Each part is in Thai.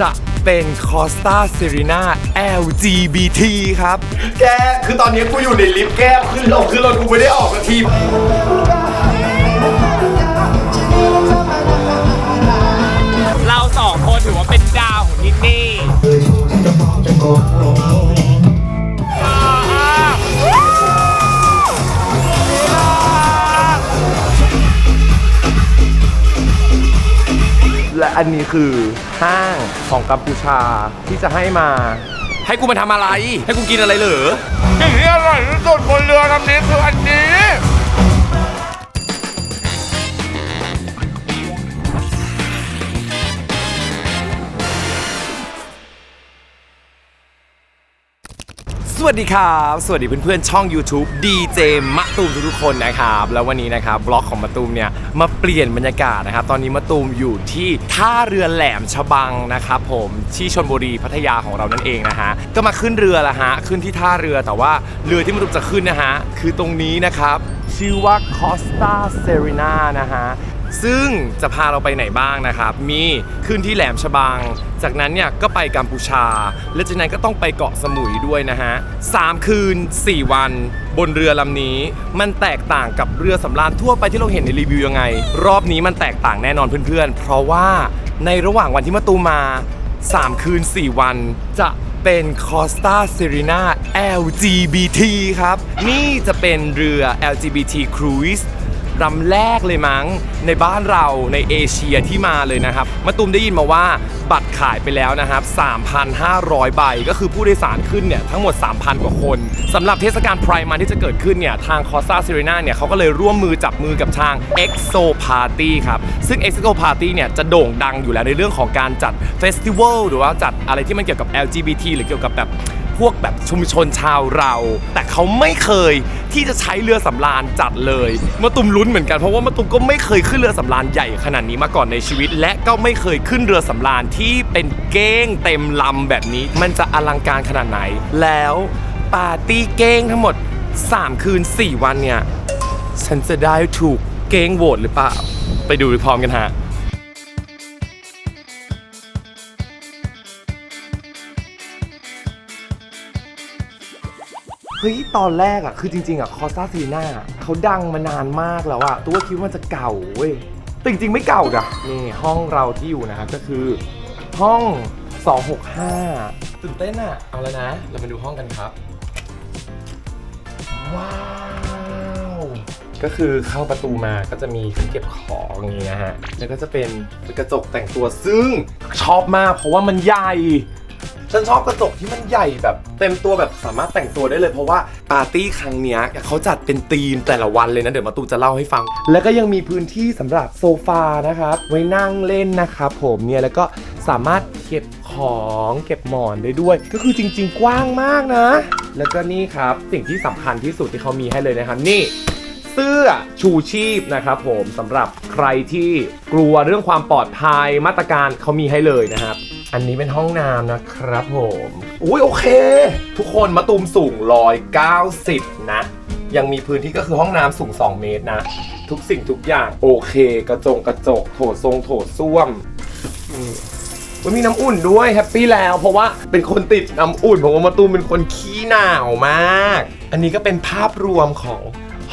จะเป็นคอสตาเซรีนา LGBT ครับ แก คือตอนนี้กูอยู่ในลิฟต์แก้วขึ้นลงขึ้นลงกูไม่ได้ออกสักที เราสองคนถือว่าเป็นดาวของนินนี่อ่ อันนี้คือห้างของกัมพูชาที่จะให้มา ให้กูมาทำอะไร ให้กูกินอะไรเหรอ สิ่งที่อร่อยที่สุดบนเรือลำนี้คืออันนี้ วัสดีครับ สวัสดีเพื่อนๆช่อง YouTube DJ มะตูมทุกๆคนนะครับ แล้ววันนี้นะครับบล็อกของมะตูมเนี่ยมาเปลี่ยนบรรยากาศนะครับ ตอนนี้มะตูมอยู่ที่ท่าเรือแหลมฉบังนะครับผมที่ชลบุรีพัทยาของเรานั่นเองนะฮะก็มาขึ้นเรือละฮะขึ้นที่ท่าเรือแต่ว่าเรือที่มะตูมจะขึ้นนะฮะคือตรงนี้นะครับชื่อว่า Costa Serena นะฮะ ซึ่งจะพาเราไปไหนบ้างนะครับ มีขึ้นที่แหลมฉบัง จากนั้นเนี่ยก็ไปกัมพูชา และจากนั้นก็ต้องไปเกาะสมุยด้วยนะฮะสามคืน 4 วัน บนเรือลำนี้ มันแตกต่างกับเรือสำราญทั่วไปที่เราเห็นในรีวิวยังไง รอบนี้มันแตกต่างแน่นอนเพื่อนๆ เพราะว่าในระหว่างวันที่มาตูมมา3 คืน 4 วันจะเป็น Costa Serena LGBT ครับ นี่จะเป็นเรือ LGBT Cruise ลำแรกเลยมั้ง ในบ้านเราในเอเชียที่มาเลยนะครับมาตูมได้ยินมาว่าบัตรขายไปแล้วนะครับ 3,500 ใบ ก็คือผู้โดยสารขึ้นเนี่ยทั้งหมด 3,000 กว่าคนสำหรับเทศกาลไพร์มันที่จะเกิดขึ้นเนี่ยทางคอสตาเซ r ร n a เนี่ยเขาก็เลยร่วมมือจับมือกับทาง EXO Party ครับ ซึ่ง EXO Party เนี่ยจะโด่งดังอยู่แล้วในเรื่องของการจัดเฟสติวัลหรือว่าจัดอะไรที่มันเกี่ยวกับ LGBT หรือเกี่ยวกับแบบ พวกแบบชุมชนชาวเรา แต่เขาไม่เคยที่จะใช้เรือสำราญจัดเลยมาตุมลุ้นเหมือนกันเพราะว่ามาตุมก็ไม่เคยขึ้นเรือสำราญใหญ่ขนาดนี้มาก่อนในชีวิต และก็ไม่เคยขึ้นเรือสำราญที่เป็นเก้งเต็มลำแบบนี้ มันจะอลังการขนาดไหน แล้วปาร์ตี้เก้งทั้งหมด 3 คืน 4 วันเนี่ยฉันจะได้ถูกเก้งโหวตหรือเปล่า ไปดูพร้อมกันฮะ ฮ้ย ตอนแรกอะ คือจริง ๆ อะ คอสตาซีนาเขาดังมานานมากแล้วอะ ตัวคิดว่ามันจะเก่าเว้ยแต่จริง ๆ ไม่เก่านะนี่ห้องเราที่อยู่นะครับก็คือห้อง 265 ตื่นเต้นอะ เอาแล้วนะ เรามาดูห้องกันครับ ว้าว ก็คือเข้าประตูมาก็จะมีที่เก็บของอย่างนี้นะฮะ แล้วก็จะเป็นเป็นกระจกแต่งตัวซึ่งชอบมากเพราะว่ามันใหญ่ ฉันชอบกระจกที่มันใหญ่แบบเต็มตัวแบบสามารถแต่งตัวได้เลยเพราะว่าปาร์ตี้ครั้งเนี้ยเขาจัดเป็นธีมแต่ละวันเลยนะ เดี๋ยวมาตูจะเล่าให้ฟัง แล้วก็ยังมีพื้นที่สำหรับโซฟานะครับไว้นั่งเล่นนะครับผมเนี่ยแล้วก็สามารถเก็บของเก็บหมอนได้ด้วย ก็คือจริง ๆ กว้างมากนะ แล้วก็นี่ครับสิ่งที่สำคัญที่สุดที่เขามีให้เลยนะครับนี่เสื้อชูชีพนะครับผมสำหรับใครที่กลัวเรื่องความปลอดภัยมาตรการเขามีให้เลยนะครับ อันนี้เป็นห้องน้ำนะครับผม อุ้ยโอเค ทุกคนมาตูมสูง 190 นะ ยังมีพื้นที่ก็คือห้องน้ำสูง 2 เมตรนะ ทุกสิ่งทุกอย่างโอเค กระจงกระจก โถทรงโถส้วมมันมีน้ำอุ่นด้วยแฮปปี้แล้ว เพราะว่าเป็นคนติดน้ำอุ่นผมว่ามาตูมเป็นคนขี้หนาวมาก อันนี้ก็เป็นภาพรวมของ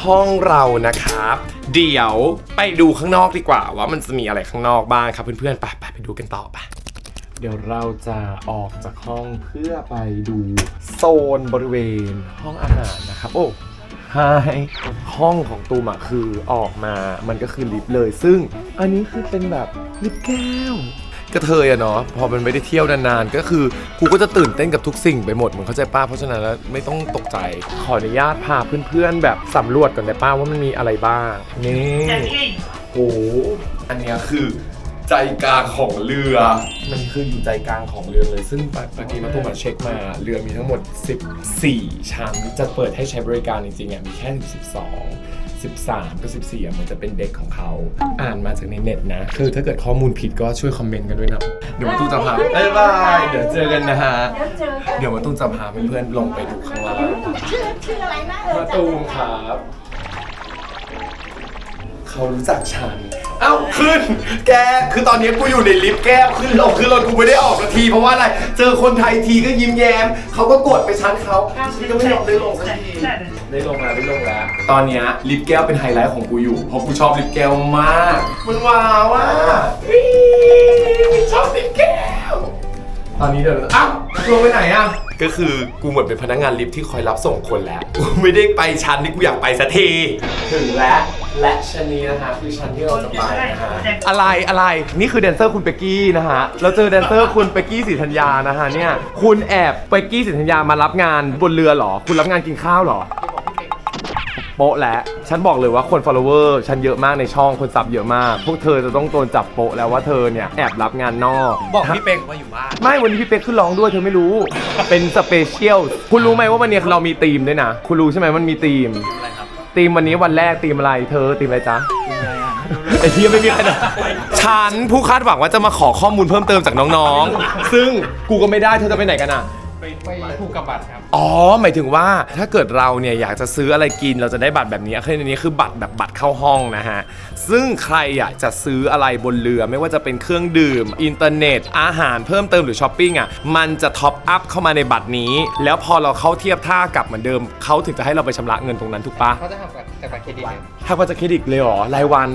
ห้องเรานะครับ เดี๋ยวไปดูข้างนอกดีกว่า ว่ามันจะมีอะไรข้างนอกบ้างครับเพื่อนๆไปไปไปดูกันต่อไป เดี๋ยวเราจะออกจากห้องเพื่อไปดูโซนบริเวณห้องอาหารนะครับ โอ้ไฮห้องของตูมอะคือออกมามันก็คือลิฟต์เลย ซึ่งอันนี้คือเป็นแบบลิฟต์แก้วกระเทยอะเนาะพอมันไม่ได้เที่ยวนานๆ ก็คือกูก็จะตื่นเต้นกับทุกสิ่งไปหมดมึงเข้าใจป้าเพราะฉะนั้นแล้วไม่ต้องตกใจ ขออนุญาตพาเพื่อนๆ แบบสำรวจก่อนได้ป้าว่ามันมีอะไรบ้างนี่โหอันเนี้ยคือ ใจกลางของเรือ มันคืออยู่ใจกลางของเรือเลย ซึ่งเมื่อกี้มาตุ้มาเช็คมาเรือมีทั้งหมด 14 ชั้นจะเปิดให้ใช้บริการจริงๆอะมีแค่ถึง12 13กับ14อะมันจะเป็นเด็กของเขาอ่านมาจากในเน็ตนะ คือถ้าเกิดข้อมูลผิดก็ช่วยคอมเมนต์กันด้วยนะ เดี๋ยวมาตุ้จะพาบ๊ายบายเดี๋ยวเจอกันนะฮะ เดี๋ยวเจอกันเดี๋ยวมาตุ้จะพาเพื่อนๆลงไปดูข้างล่างชื่อชื่ออะไรนะเออมาตูมครับ เขารู้จักฉันเอ้าขึ้น แกคือตอนนี้กูอยู่ในลิฟต์แก้วขึ้นลงขึ้นรถกูไม่ได้ออกสักทีเพราะว่าอะไร เจอคนไทยทีก็ยิ้มแย้มเขาก็กดไปชั้นเขาฉันก็ไม่ยอมได้ลงสักที ได้ลงแล้วได้ลงแล้วตอนเนี้ยลิฟต์แก้วเป็นไฮไลท์ของกูอยู่ เพราะกูชอบลิฟต์แก้วมาก มันว้าวอะอี้ชอบลิฟต์แก้ว ตอนนี้เดินอ้าวลงไปไหนอะ ก็คือกูเหมือนเป็นพนักงานลิฟต์ที่คอยรับส่งคนแล้ว กูไม่ได้ไปชั้นที่กูอยากไปสักที ถึงแล้ว และชั้นนี้นะคะคือชั้นที่เราจะไปนะฮะอะไรอะไรนี่คือแดนเซอร์คุณเปกกี้นะฮะ เราเจอแดนเซอร์คุณเปกกี้สีธัญญานะฮะเนี่ย คุณแอบเปกกี้สีธัญญามารับงานบนเรือเหรอ คุณรับงานกินข้าวเหรอ โป๊ะแล้วฉันบอกเลยว่าคน follower ฉันเยอะมากในช่องคนสับเยอะมาก พวกเธอจะต้องโดนจับโป๊ะแล้วว่าเธอเนี่ยแอบรับงานนอกบอกพี่เป็กว่าอยู่บ้าน ไม่วันนี้พี่เป๊กขึ้นร้องด้วยเธอไม่รู้ เป็นสเปเชียลคุณรู้ไหมว่าวันนี้เรามีธีมด้วยนะ คุณรู้ใช่ไหมมันมีธีมอะไรครับธีมวันนี้วันแรกธีมอะไรเธอธีมอะไรจ๊ะไอ้ที่ไม่มีใครนะฉันผู้คาดหวังว่าจะมาขอข้อมูลเพิ่มเติมจากน้องๆ ซึ่งกูก็ไม่ได้เธอจะไปไหนกันอะ ไปไปผูกกับบัตรครับ อ๋อ หมายถึงว่าถ้าเกิดเราเนี่ยอยากจะซื้ออะไรกินเราจะได้บัตรแบบนี้คืออันนี้คือบัตรแบบบัตรเข้าห้องนะฮะ ซึ่งใครอยากจะซื้ออะไรบนเรือไม่ว่าจะเป็นเครื่องดื่ม อินเทอร์เน็ต อาหารเพิ่มเติมหรือช้อปปิ้งอะ มันจะท็อปอัพเข้ามาในบัตรนี้ แล้วพอเราเข้าเทียบท่ากับเหมือนเดิม เขาถึงจะให้เราไปชำระเงินตรงนั้นถูกปะเขาจะทำกับจากบัตรเครดิตเลยถ้าว่าจะเครดิตเลยเหรอ รายวัน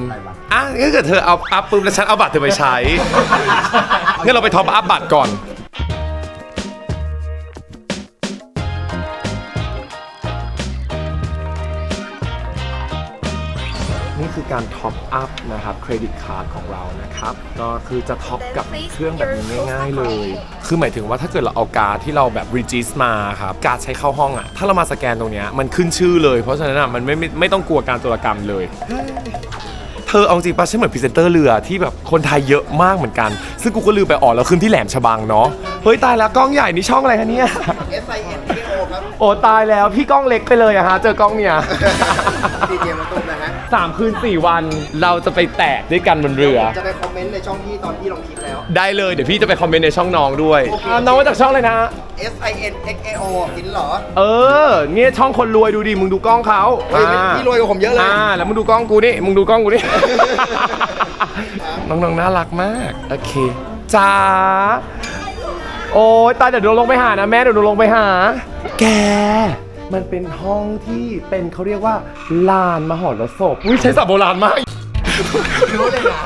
อะงั้นเกิดเธอเอาอัพปุ๊บแล้วฉันเอาบัตรเธอไปใช้งั้นเราไปท็อปอัพบัตรก่อน การท็อปอัพนะครับเครดิตการ์ดของเรานะครับก็คือจะท็อปกับเครื่องแบบนี้ง่ายๆเลย คือหมายถึงว่าถ้าเกิดเราเอาการ์ดที่เราแบบรีจิสมาครับการ์ดใช้เข้าห้องอะถ้าเรามาสแกนตรงเนี้ยมันขึ้นชื่อเลย เพราะฉะนั้นอะมันไม่ไม่ไม่ต้องกลัวการโจรกรรมเลย เธอเอาจริงปะฉันเหมือนพรีเซนเตอร์เรือที่แบบคนไทยเยอะมากเหมือนกัน ซึ่งกูก็ลืมไปอ๋อแล้วขึ้นที่แหลมฉบังเนาะเฮ้ยตายแล้วกล้องใหญ่นี่ช่องอะไรคะเนี่ย S I N K O ครับ โอ้ตายแล้วพี่กล้องเล็กไปเลยอะฮะเจอกล้องเนี่ย ดีเจมาตุ้มนะฮะสามคืนสี่วันเราจะไปแตกด้วยกันบนเรือ จะไปคอมเมนต์ในช่องที่ตอนที่ลงคลิปแล้ว ได้เลยเดี๋ยวพี่จะไปคอมเมนต์ในช่องน้องด้วยอะน้องมาจากช่องเลยนะ S I N X A O กินเหรอ เออ เนี่ยช่องคนรวยดูดิ มึงดูกล้องเขาเฮ้ยอ่าพี่รวยกว่าผมเยอะเลย อ่า แล้วมึงดูกล้องกูนี่ มึงดูกล้องกูนี่ น้องๆน่ารักมาก โอเค จ้า โอ้ยตายเดี๋ยวหนูลงไปหานะ แม่เดี๋ยวหนูลงไปหา แก มันเป็นห้องที่เป็นเขาเรียกว่าลานมหรสพอุ้ยใช้ศัพท์โบราณมาก รู้เลยนะ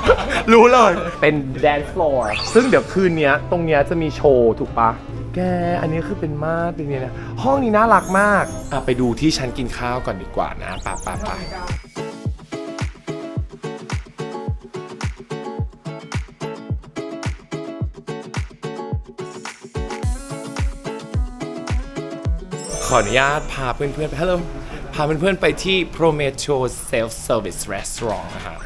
รู้เลย เป็นแดนซ์ฟลอร์ซึ่งเดี๋ยวคืนเนี้ย ตรงเนี้ยจะมีโชว์ ถูกปะ แก อันนี้คือเป็นมาดเป็นเนี่ยนะห้องนี้น่ารักมาก อะไปดูที่ชั้นกินข้าวก่อนดีกว่านะป่ะป่ะป่ะขออนุญาตพาเพื่อนๆไปฮัลโหลพาเพื่อนๆไปที่ Prometeo Self Service Restaurant นะครับ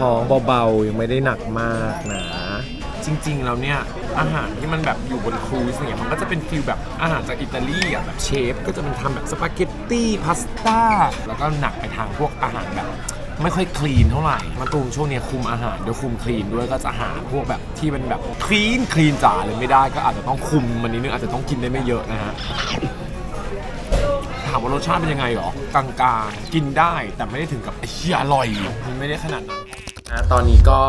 ท้องเบาๆ ยังไม่ได้หนักมากนะ จริงๆแล้วเนี่ยอาหารที่มันแบบอยู่บนครูซเนี่ยมันก็จะเป็นฟิลแบบอาหารจากอิตาลีอะแบบเชฟก็จะเป็นทำแบบสปาเกตตี้พาสต้าแล้วก็หนักไปทางพวกอาหารแบบ ไม่ค่อยคลีนเท่าไหร่มาตูมช่วงเนี้ยคุมอาหารเดี๋ยวคุมคลีนด้วยก็จะหาพวกแบบที่เป็นแบบคลีนคลีนจ๋าเลยไม่ได้ก็อาจจะต้องคุมมันนิดนึงอาจจะต้องกินได้ไม่เยอะนะฮะถามว่ารสชาติเป็นยังไงหรอกลางๆกินได้แต่ไม่ได้ถึงกับไอ้เหี้ยอร่อยมันไม่ได้ขนาดนั้น นะตอนนี้ก็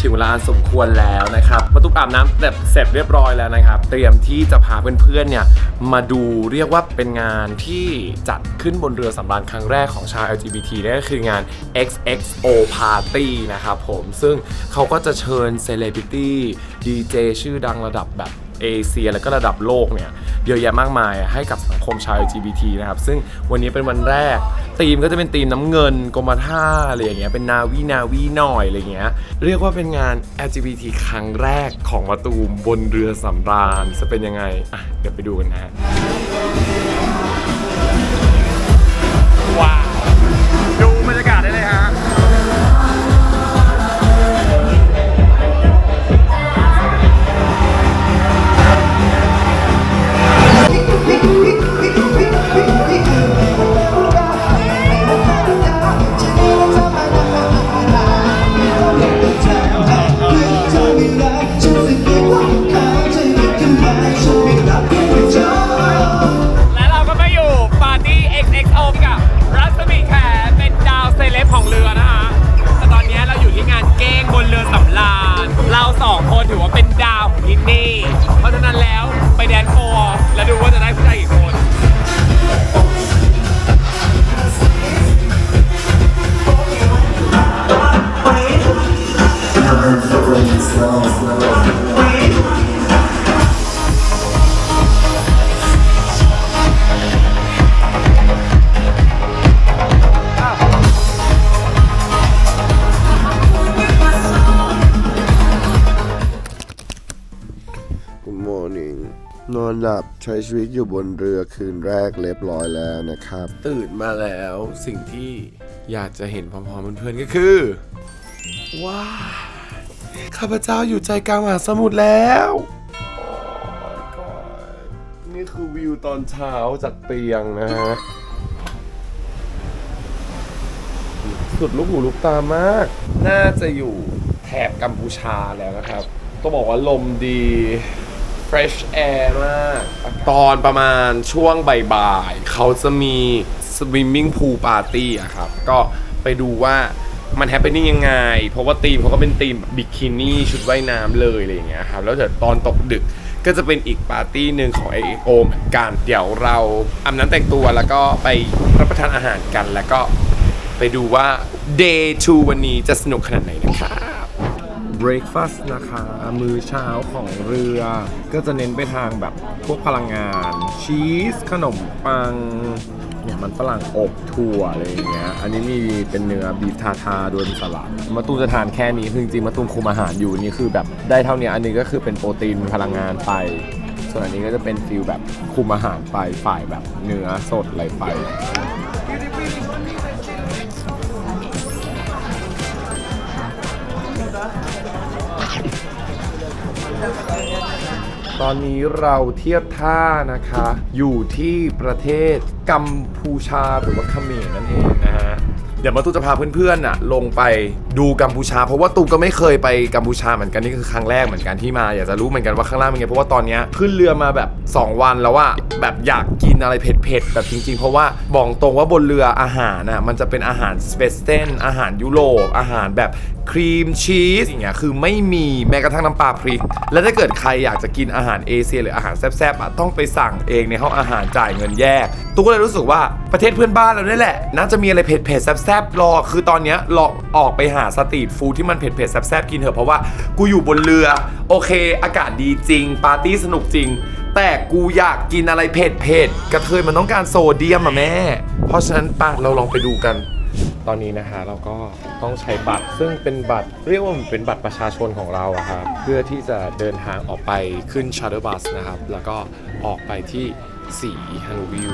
ถึงเวลาสมควรแล้วนะครับมาตุ๊กอาบน้ำแบบเสร็จเรียบร้อยแล้วนะครับ เตรียมที่จะพาเพื่อนๆเนี่ยมาดูเรียกว่าเป็นงานที่จัดขึ้นบนเรือสำราญครั้งแรกของชาว LGBT นั่นก็คืองาน XXO Party นะครับผมซึ่งเขาก็จะเชิญเซเลบริตี้ดีเจชื่อดังระดับแบบเอเชียแล้วก็ระดับโลกเนี่ย เยอะแยะมากมายให้กับสังคมชาว LGBT นะครับ ซึ่งวันนี้เป็นวันแรกธีมก็จะเป็นธีมน้ำเงินกรมท่าอะไรอย่างเงี้ยเป็นนาวีนาวีหน่อยอะไรเงี้ยเรียกว่าเป็นงาน LGBT ครั้งแรกของมาตูมบนเรือสำราญจะเป็นยังไงอะเดี๋ยวไปดูกันนะฮะ ใช้ชีวิตอยู่บนเรือคืนแรกเรียบร้อยแล้วนะครับ ตื่นมาแล้วสิ่งที่อยากจะเห็นพร้อมๆเพื่อนๆก็คือ ว้าวข้าพเจ้าอยู่ใจกลางมหาสมุทรแล้วโอ้ my god นี่คือวิวตอนเช้าจากเตียงนะฮะ สุดลูกหูลูกตามาก น่าจะอยู่แถบกัมพูชาแล้วนะครับ ต้องบอกว่าลมดี fresh air มากตอนประมาณช่วงบ่ายๆเขาจะมี swimming pool party อะครับ ก็ไปดูว่ามันแฮป p ป n นิ่ยังไง เพราะว่าทีมเขาก็เป็นทีมบิกินี่ชุดว่ายน้ำเลยอะไรอย่างเงี้ยครับ แล้วเดี๋ยวตอนตกดึกก็จะเป็นอีกปาร์ตี้หนึ่งของ a อ o เหมือนกัน เดี๋ยวเราอาบน้ำแต่งตัวแล้วก็ไปรับประทานอาหารกันแล้วก็ไปดูว่า day 2วันนี้จะสนุกขนาดไหนนะครับ breakfast นะคะ มื้อเช้าของเรือ ก็จะเน้นไปทางแบบพวกพลังงาน ชีส ขนมปัง เนี่ยมันฝรั่งอบถั่วอะไรอย่างเงี้ย อันนี้มีเป็นเนื้อบีฟทาทาด้วยสลัดมาตูมจะทานแค่นี้คือจริงๆมาตูมคุมอาหารอยู่นี่คือแบบได้เท่านี้อันนี้ก็คือเป็นโปรตีนพลังงานไป ส่วนอันนี้ก็จะเป็นฟิลแบบคุมอาหารไปฝ่ายแบบเนื้อสดอะไรไป ตอนนี้เราเทียบท่านะคะ อยู่ที่ประเทศกัมพูชาหรือว่าเขมรนั่นเองนะฮะเดี๋ยวมาตูจะพาเพื่อนๆน่ะลงไปดูกัมพูชา เพราะว่าตูก็ไม่เคยไปกัมพูชาเหมือนกันนี่คือครั้งแรกเหมือนกันที่มาอยากจะรู้เหมือนกันว่าข้างล่างเป็นไงเพราะว่าตอนเนี้ยขึ้นเรือมาแบบ 2 วันแล้วว่าแบบอยากกินอะไรเผ็ดๆแบบจริง ๆ เพราะว่าบอกตรงว่าบนเรืออาหารน่ะมันจะเป็นอาหารสเปซเซนอาหารยุโรปอาหารแบบครีมชีสอย่างเงี้ยคือไม่มีแม้กระทั่งน้ำปลาพริก แล้วถ้าเกิดใครอยากจะกินอาหารเอเชียหรืออาหารแซ่บๆอะต้องไปสั่งเองในห้องอาหารจ่ายเงินแยกตูก็เลยรู้สึกว่าประเทศเพื่อนบ้านเราเนี่ยแหละ น่าจะมีอะไรเผ็ดๆแซ่บๆรอ คือตอนเนี้ยลอออกไปหาสตรีทฟู้ดที่มันเผ็ดๆแซ่บๆกินเถอะเพราะว่ากูอยู่บนเรือ โอเค อากาศดีจริง ปาร์ตี้สนุกจริง แต่กูอยากกินอะไรเผ็ดๆกระเทยมันต้องการโซเดียมอะแม่ เพราะฉะนั้นปะเราลองไปดูกัน ตอนนี้นะฮะเราก็ต้องใช้บัตรซึ่งเป็นบัตรเรียกว่ามันเป็นบัตรประชาชนของเราอะครับเพื่อที่จะเดินทางออกไปขึ้นชาร์เตอร์บัสนะครับ แล้วก็ออกไปที่สีฮันวิว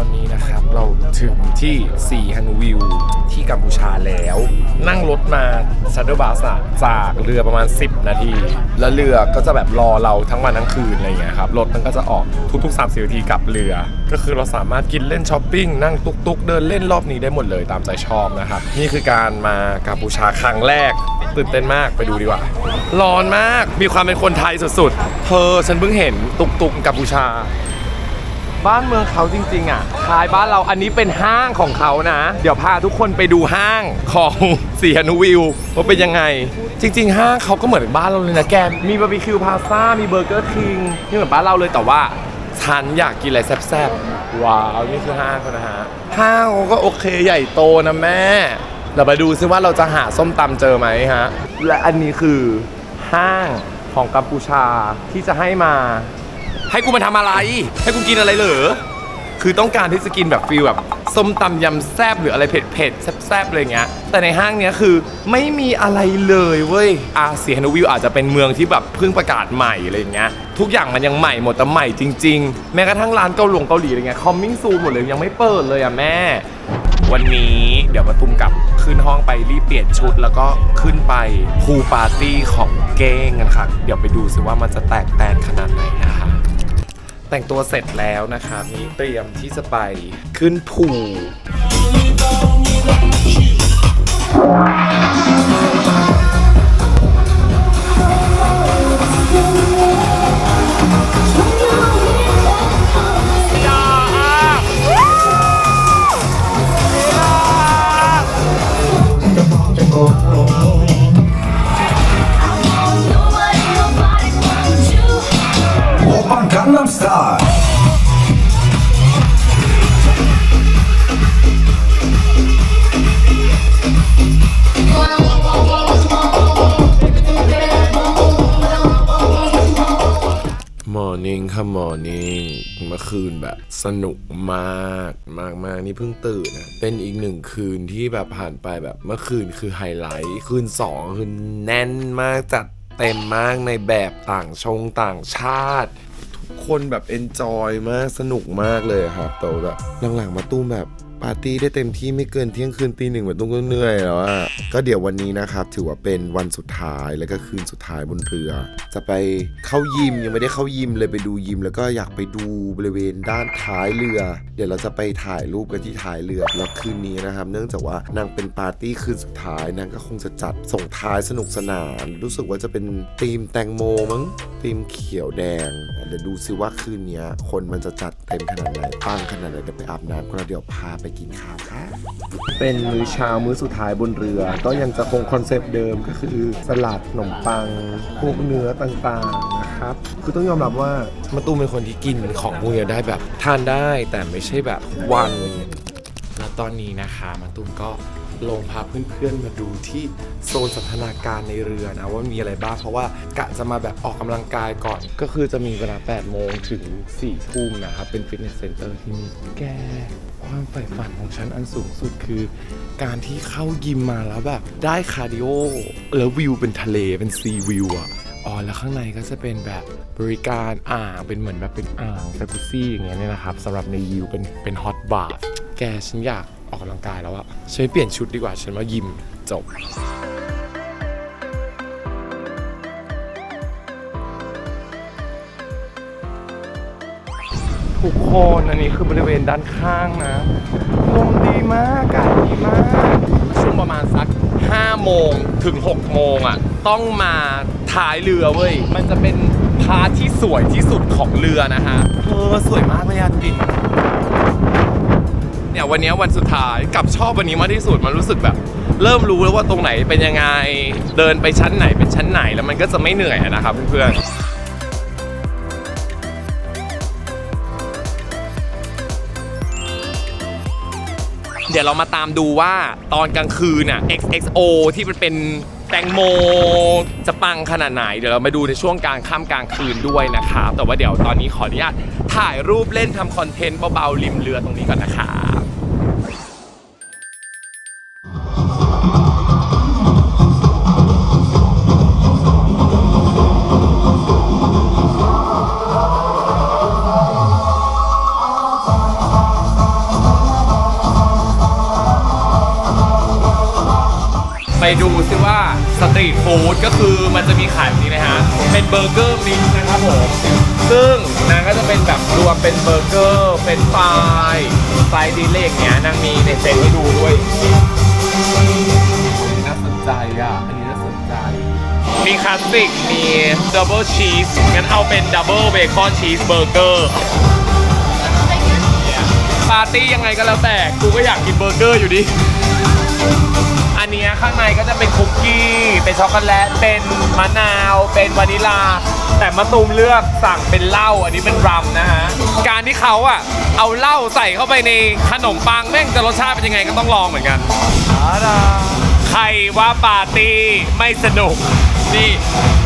ตอนนี้นะครับเราถึงที่สีฮันวิวที่กัมพูชาแล้ว นั่งรถมาซัตเตอร์บัสอะจากเรือประมาณ 10 นาที แล้วเรือก็จะแบบรอเราทั้งวันทั้งคืนอะไรอย่างเงี้ยครับรถมันก็จะออกทุกๆ30นาทีกลับเรือ ก็คือเราสามารถกินเล่นช้อปปิ้งนั่งตุกๆ เดินเล่นรอบนี้ได้หมดเลยตามใจชอบนะครับนี่คือการมากัมพูชาครั้งแรกตื่นเต้นมากไปดูดีกว่า ร้อนมากมีความเป็นคนไทยสุดๆเธอฉันเพิ่งเห็นตุกๆกัมพูชา บ้านเมืองเขาจริง ๆ อะคล้ายบ้านเราอันนี้เป็นห้างของเขานะ เดี๋ยวพาทุกคนไปดูห้างของสีฮานุวิวว่าเป็นยังไง จริง ๆ ห้างเขาก็เหมือนบ้านเราเลยนะแกมีบาร์บีคิวพาซ่ามีเบอร์เกอร์คิงนี่เหมือนบ้านเราเลยแต่ว่าฉันอยากกินอะไรแซ่บๆ ว้าว นี่คือห้างเขานะฮะ ห้างเขาก็โอเคใหญ่โตนะแม่ เราไปดูซิว่าเราจะหาส้มตำเจอไหมฮะ และอันนี้คือห้างของกัมพูชาที่จะให้มา ให้กูมาทำอะไร ให้กูกินอะไรเหรอ คือต้องการที่จะกินแบบฟิลแบบส้มตำยำแซบหรืออะไรเผ็ดๆแซบๆอะไรเงี้ย แต่ในห้างเนี้ยคือไม่มีอะไรเลยเว้ยอาเซียนวิวอาจจะเป็นเมืองที่แบบเพิ่งประกาศใหม่อะไรเงี้ย ทุกอย่างมันยังใหม่หมดแต่ใหม่จริง ๆ แม้กระทั่งร้านเกาหลงเกาหลีอะไรเงี้ยคอมมิ่งซูหมดเลยยังไม่เปิดเลยอะแม่ วันนี้เดี๋ยวมาตุ้มกลับขึ้นห้องไปรีบเปลี่ยนชุด แล้วก็ขึ้นไปพูลปาร์ตี้ของเก้งกันค่ะ เดี๋ยวไปดูซิว่ามันจะแตกแตนขนาดไหนนะคะ แต่งตัวเสร็จแล้วนะครับนี่เตรียมที่จะไปขึ้นภู มอร์นิ่งค่ะมอร์นิ่งมามื่อคืนแบบสนุกมากมากมากนี่เพิ่งตื่นนะเป็นอีกหนึ่งคืนที่แบบผ่านไปแบบเมื่อคืนคือไฮไลท์คืนสองคือแน่นมากจัดเต็มมากในแบบต่างชงต่างชาติ ทุกคนแบบเอนจอยมากสนุกมากเลยครับแต่แบบหลังๆมาตุ้มแบบ ปาร์ตี้ได้เต็มที่ไม่เกินเที่ยงคืนตีหนึ่งมาตุ้มก็เหนื่อยแล้วอะก็เดี๋ยววันนี้นะครับ ถือว่าเป็นวันสุดท้ายแล้วก็คืนสุดท้ายบนเรือ จะไปเข้ายิมยังไม่ได้เข้ายิมเลยไปดูยิม แล้วก็อยากไปดูบริเวณด้านท้ายเรือ เดี๋ยวเราจะไปถ่ายรูปกันที่ท้ายเรือแล้วคืนนี้นะครับ เนื่องจากว่านางเป็นปาร์ตี้คืนสุดท้ายนางก็คงจะจัดส่งท้ายสนุกสนาน รู้สึกว่าจะเป็นธีมแตงโมมั้งธีมเขียวแดงเดี๋ยวดูซิว่าคืนนี้คนมันจะจัดเต็มขนาดไหนปังขนาดไหนเดี๋ยวไปอาบน้ำก็เดี๋ยวพาไปกินข้าวค่ะเป็นมื้อเช้ามื้อสุดท้ายบนเรือ ก็ยังจะคงคอนเซปต์เดิมก็คือสลัดขนมปัง พวกเนื้อต่างๆนะครับ คือต้องยอมรับว่ามาตูมเป็นคนที่กินของพวกนี้ได้แบบทานได้แต่ไม่ใช่แบบวันแล้วตอนนี้นะคะมาตูมก็ ลงพาเพื่อนๆมาดูที่โซนสันทนาการในเรือนะว่ามีอะไรบ้างเพราะว่ากะจะมาแบบออกกำลังกายก่อน ก็คือจะมีเวลา 8 โมงถึง 4 ทุ่มนะครับ เป็นฟิตเนสเซ็นเตอร์ที่นี่แกความใฝ่ฝันของฉันอันสูงสุดคือ การที่เข้ายิมมาแล้วแบบได้คาร์ดิโอแล้ววิวเป็นทะเลเป็นซีวิวอะอ๋อแล้วข้างในก็จะเป็นแบบบริการอ่างเป็นเหมือนแบบเป็นอ่างจากุซี่อย่างเงี้ยเนี่ยนะครับสำหรับในยิวเป็นเป็นฮอตบาร์แกฉันอยาก ออกกำลังกายแล้วอะฉันไปเปลี่ยนชุดดีกว่า ฉันว่ายิมจบ ทุกคนอันนี้คือบริเวณด้านข้างนะ ลมดีมากอากาศดีมาก ช่วงประมาณสัก 5 โมงถึง 6 โมงอะต้องมาท้ายเรือเว้ย มันจะเป็นพาร์ทที่สวยที่สุดของเรือนะฮะเธอสวยมากเลยอะกิน เนี่ยวันนี้วันสุดท้ายกลับชอบวันนี้มากที่สุดมันรู้สึกแบบ เริ่มรู้แล้วว่าตรงไหนเป็นยังไงเดินไปชั้นไหนเป็นชั้นไหนแล้วมันก็จะไม่เหนื่อยนะครับเพื่อนๆเดี๋ยวเรามาตามดูว่าตอนกลางคืนน่ะ XXO ที่มันเป็น แตงโมจะปังขนาดไหน เดี๋ยวเรามาดูในช่วงกลางค่ำกลางคืนด้วยนะครับแต่ว่าเดี๋ยวตอนนี้ขออนุญาตถ่ายรูปเล่นทำคอนเทนต์เบาๆริมเรือตรงนี้ก่อนนะครับ ดูซิว่าสตรีทฟู้ดก็คือมันจะมีขายแบบนี้นะฮะ เป็นเบอร์เกอร์มิกซ์นะครับผม ซึ่งนางก็จะเป็นแบบรวมเป็นเบอร์เกอร์ เป็นฟรายไฟดีเล็กเนี้ยนางมีในเซ็ตให้ดูด้วยน่าสนใจอะ อันนี้น่าสนใจ มีคลาสสิก มีดับเบิลชีส งั้นเอาเป็นดับเบิลเบคอนชีสเบอร์เกอร์ปาร์ตี้ยังไงก็แล้วแต่ กูก็อยากกินเบอร์เกอร์อยู่ดิอันเนี้ย ข้างในก็จะเป็นคุกกี้ เป็นช็อกโกแลต เป็นมะนาว เป็นวานิลา แต่มะตูมเลือกสั่งเป็นเหล้า อันนี้เป็นรัมนะฮะ การที่เขาอะเอาเหล้าใส่เข้าไปในขนมปังแม่งจะรสชาติเป็นยังไงก็ต้องลองเหมือนกันใครว่าปาร์ตี้ไม่สนุกนี่นี่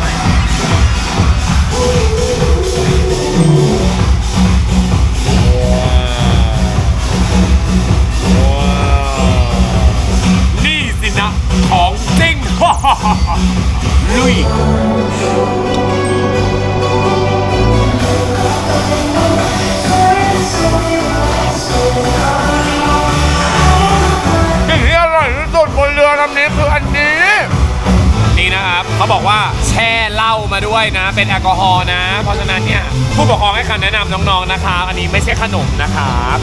ลุยสิ่งที่อร่อยที่สุดบนเรือลำนี้คืออันนี้ นี่นะครับเขาบอกว่าแช่เหล้ามาด้วยนะ เป็นแอลกอฮอล์นะ เพราะฉะนั้นเนี่ยผู้ปกครองให้คำแนะนำน้องๆนะครับอันนี้ไม่ใช่ขนมนะครับ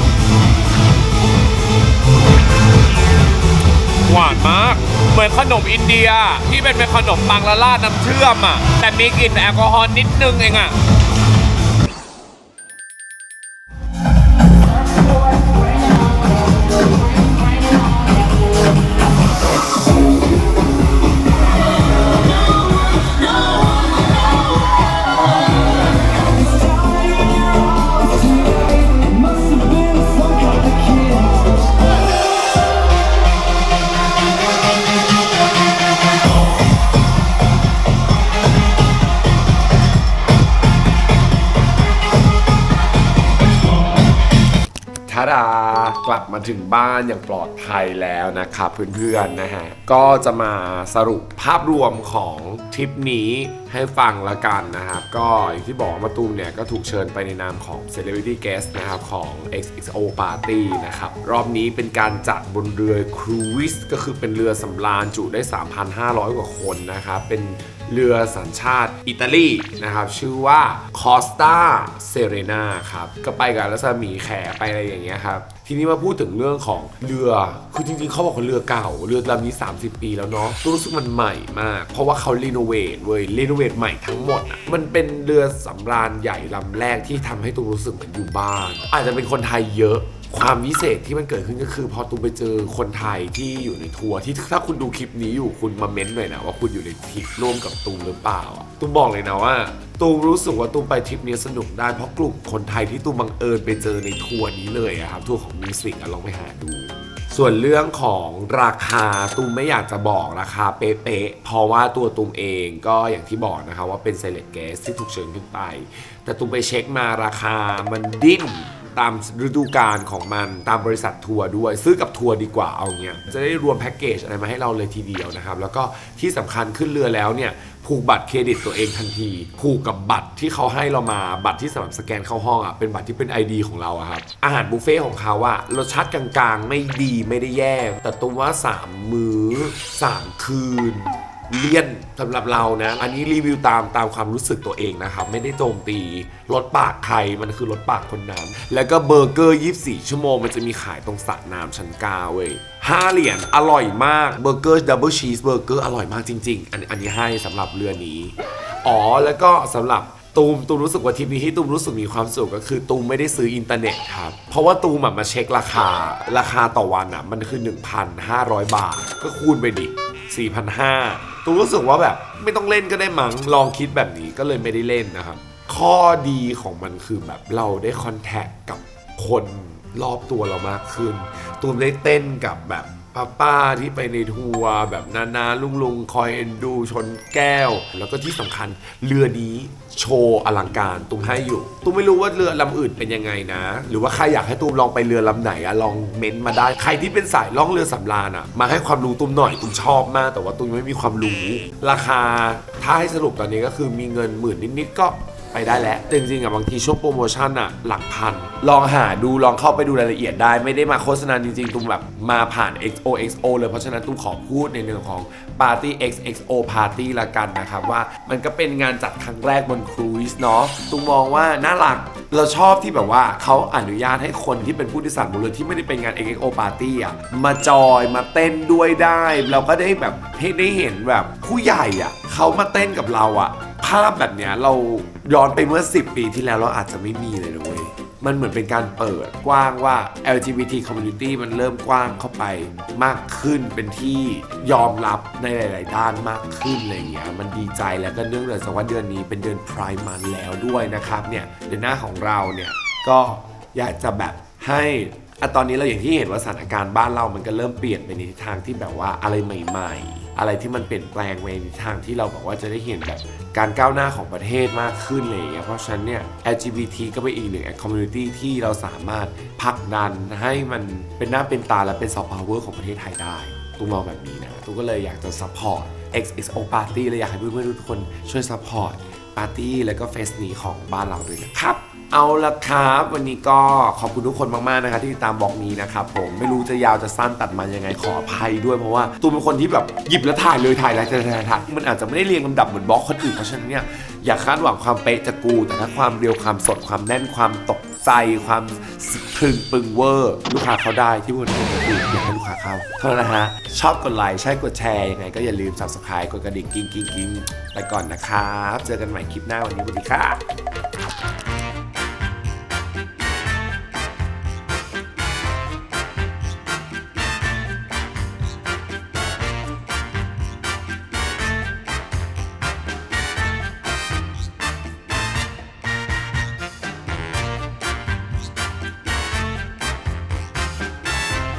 หวานมาก เหมือนขนมอินเดียที่เป็นเป็นขนมปังละลาดน้ำเชื่อมอะ แต่มีกลิ่นแอลกอฮอล์นิดนึงเองอะ ลับมาถึงบ้านอย่างปลอดภัยแล้วนะครับเพื่อนๆนะฮะก็จะมาสรุปภาพรวมของทริปนี้ให้ฟังละกันนะครับ ก็อย่างที่บอกมาตูมเนี่ยก็ถูกเชิญไปในนามของ Celebrity Guest นะครับของ XXO Party นะครับ รอบนี้เป็นการจัดบนเรือครูซก็คือเป็นเรือสำราญจุได้ 3,500 กว่าคนนะครับ เป็นเรือสัญชาติอิตาลีนะครับ ชื่อว่า Costa Serena ครับ ก็ไปกับรัศมีแขไปอะไรอย่างเงี้ยครับ ทีนี้มาพูดถึงเรื่องของเรือ คือจริงๆเขาบอกว่าเรือเก่า เรือลำนี้ 30 ปีแล้วเนาะตัวรู้สึกมันใหม่มาก เพราะว่าเขารีโนเวทเว้ย รีโนเวทใหม่ทั้งหมดอะมันเป็นเรือสำราญใหญ่ลำแรกที่ทำให้ตัวรู้สึกเหมือนอยู่บ้าน อาจจะเป็นคนไทยเยอะ ความวิเศษที่มันเกิดขึ้นก็คือ พอตูมไปเจอคนไทยที่อยู่ในทัวร์ที่ถ้าคุณดูคลิปนี้อยู่คุณมาเม้นหน่อยนะว่าคุณอยู่ในทริปร่วมกับตูมหรือเปล่าอะตูมบอกเลยนะว่า ตูมรู้สึกว่าตูมไปทริปนี้สนุกได้เพราะกลุ่มคนไทยที่ตูมบังเอิญไปเจอในทัวร์นี้เลยอะครับทัวร์ของมิวสิกอะลองไปหาดู ส่วนเรื่องของราคาตูมไม่อยากจะบอกราคาเป๊ะๆเพราะว่าตัวตูมเองก็อย่างที่บอกนะคะว่าเป็นเซเล t เกสที่ถูกเชิญขึ้นไป แต่ตูมไปเช็คมาราคามันดิ้น ตามฤดูกาลของมันตามบริษัททัวร์ด้วย ซื้อกับทัวร์ดีกว่าเอาเงี้ยจะได้รวมแพ็กเกจอะไรมาให้เราเลยทีเดียวนะครับ แล้วก็ที่สำคัญขึ้นเรือแล้วเนี่ยผูกบัตรเครดิตตัวเองทันที ผูกกับบัตรที่เขาให้เรามาบัตรที่สำหรับสแกนเข้าห้องอะเป็นบัตรที่เป็น ID ของเราครับอาหารบุฟเฟ่ต์ของเขาอะรสชาติกลางๆ ไม่ดีไม่ได้แย่ แต่ตุ้มว่า 3 มื้อ 3 คืน เลี่ยนสำหรับเรานะ อันนี้รีวิวตามตามความรู้สึกตัวเองนะครับ ไม่ได้โจมตีรถปากใครมันคือรถปากคนนั้น แล้วก็เบอร์เกอร์ 24 ชั่วโมง มันจะมีขายตรงสระน้ำชั้นกาเว้ยห้าเหรียญอร่อยมากเบอร์เกอร์ดับเบิลชีสเบอร์เกอร์อร่อยมากจริง ๆ อันอันนี้ให้สำหรับเรือนี้ อ๋อแล้วก็สำหรับตูมตูมรู้สึกว่าทริปนี้ที่ตูมรู้สึกมีความสุขก็คือตูมไม่ได้ซื้ออินเทอร์เน็ตครับ เพราะว่าตูมมาเช็คราคา ราคาต่อวันอะมันคือ 1,500 บาท ก็คูณไปดิ4,500 ตูรู้สึกว่าแบบไม่ต้องเล่นก็ได้มั้งลองคิดแบบนี้ก็เลยไม่ได้เล่นนะครับ ข้อดีของมันคือแบบเราได้คอนแทคกับคนรอบตัวเรามากขึ้น ตูมได้เต้นกับแบบ ป้าป้าๆที่ไปในทัวร์แบบนานาลุงลุงๆคอยเอ็นดูชนแก้ว แล้วก็ที่สำคัญเรือนี้โชว์อลังการตูมให้อยู่ตูมไม่รู้ว่าเรือลำอื่นเป็นยังไงนะ หรือว่าใครอยากให้ตูมลองไปเรือลำไหนอะลองเม้นต์มาได้ใครที่เป็นสายล่องเรือสำราญอะมาให้ความรู้ตูมหน่อยตูมชอบมาก แต่ว่าตูมยังไม่มีความรู้ ราคาถ้าให้สรุปตอนนี้ก็คือมีเงินหมื่นนิดๆก็ ไปได้แล้วแต่จริงๆอะบางทีช่วงโปรโมชั่นอะหลักพัน ลองหาดูลองเข้าไปดูรายละเอียดได้ ไม่ได้มาโฆษณาจริงๆ ตุ้มแบบมาผ่าน XOXO เลยเพราะฉะนั้นตุ้มขอพูดในเรื่องของ Party XXO Party ละกันนะครับว่ามันก็เป็นงานจัดครั้งแรกบนครูซเนาะตุ้มมองว่าน่ารักเราชอบที่แบบว่าเขาอนุญาตให้คนที่เป็นผู้โดยสารบนเรือที่ไม่ได้เป็นงาน XXO Party อะมาจอยมาเต้นด้วยได้ เราก็ได้แบบให้ได้เห็นแบบผู้ใหญ่อะเขามาเต้นกับเราอะ ภาพแบบเนี้ยเราย้อนไปเมื่อ 10 ปีที่แล้วเราอาจจะไม่มีเลยนะเว้ยมันเหมือนเป็นการเปิดกว้างว่า LGBT community มันเริ่มกว้างเข้าไปมากขึ้นเป็นที่ยอมรับในหลาย ๆ ด้านมากขึ้นอะไรอย่างเงี้ยมันดีใจแล้วก็เนื่องเลยจากว่าเดือนนี้เป็นเดือนพรายมันแล้วด้วยนะครับเนี่ยเดือนหน้าของเราเนี่ยก็อยากจะแบบให้อะตอนนี้เราอย่างที่เห็นว่าสถานการณ์บ้านเรามันก็เริ่มเปลี่ยนไปในทิศทางที่แบบว่าอะไรใหม่ ๆ อะไรที่มันเปลี่ยนแปลงไปในทางที่เราบอกว่าจะได้เห็นแบบการก้าวหน้าของประเทศมากขึ้นเลยอย่างเงี้ยเพราะฉะนั้นเนี่ย LGBT ก็เป็นอีกหนึ่ง community ที่เราสามารถผลักดันให้มันเป็นหน้าเป็นตาและเป็น soft power ของประเทศไทยได้ตูมองแบบนี้นะตูมก็เลยอยากจะ support XXO Party เลยอยากให้เพื่อนๆทุกคนช่วย support ปาร์ตี้แล้วก็เฟสนี้ของบ้านเราด้วยนะครับ เอาละครับ วันนี้ก็ขอบคุณทุกคนมากๆนะครับที่ติดตามบล็อกนี้นะครับผมไม่รู้จะยาวจะสั้นตัดมายังไงขออภัยด้วยเพราะว่าตูเป็นคนที่แบบหยิบแล้วถ่ายเลยถ่ายแล้วถ่ายถ่ายถ่ายมันอาจจะไม่ได้เรียงลำดับเหมือนบล็อกคนอื่นเพราะฉะนั้นเนี่ยอย่าคาดหวังความเป๊ะจากกู แต่ถ้าความเรียวความสดความแน่นความตกใจความสะพรึงปึงเวอร์ ลูกค้าเข้าได้ที่คนอื่นอยากให้ลูกค้าเข้าเท่านั้นนะฮะชอบกดไลค์ใช่กดแชร์ยังไงก็อย่าลืม subscribe กดกระดิ่งกิ้งกิ้งกิ้งไปก่อนนะครับเจอกันใหม่คลิปหน้าวันนี้สวัสดีครับ